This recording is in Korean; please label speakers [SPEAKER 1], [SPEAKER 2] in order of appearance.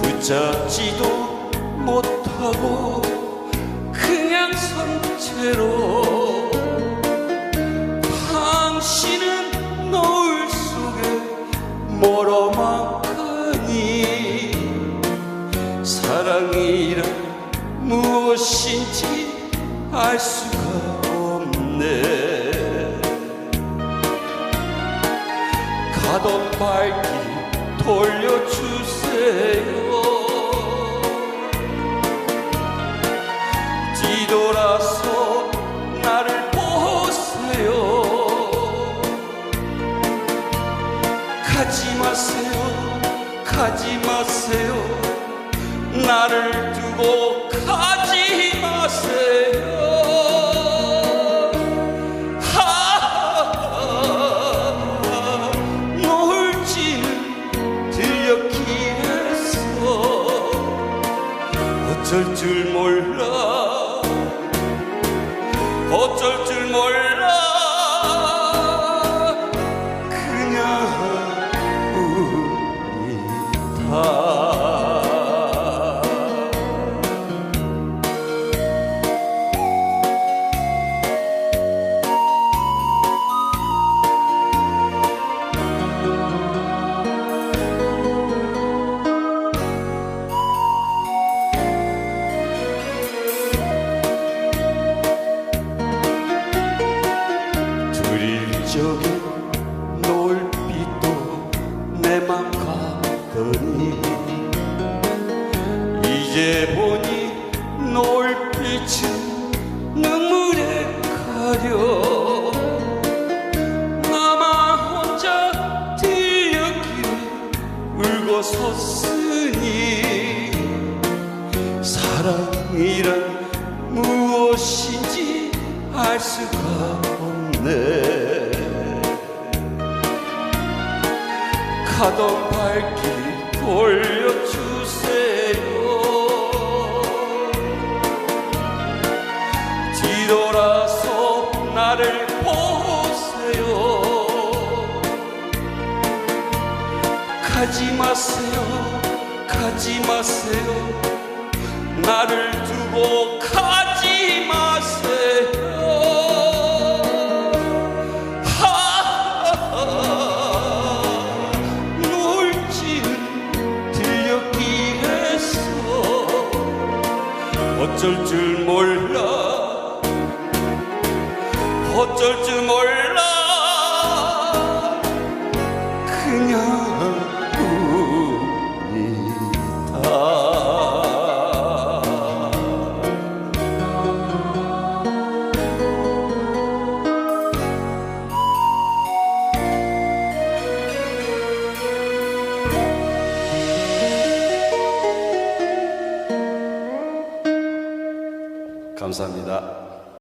[SPEAKER 1] 붙잡지도 못하고 그냥 선 채로 당신은 노을 속에 멀어만 가니 사랑이란 무엇인지 알 수가 없네. 가던 발길 돌려주세요. 뒤돌아서 나를 보세요. 가지 마세요 가지 마세요. 나를 두고 가지 어쩔 줄 몰라. 어쩔 줄 몰라 이제 보니 노을빛은 눈물에 가려. 나만 혼자 뒤였기에 울고 섰으니 사랑이란 무엇인지 알 수가 없네. 가던 발길 돌려주 가지 마세요. 가지 마세요. 나를 두고 가지 마세요. 아, 어쩔 줄 몰라. 어쩔 줄 몰라. 감사합니 다.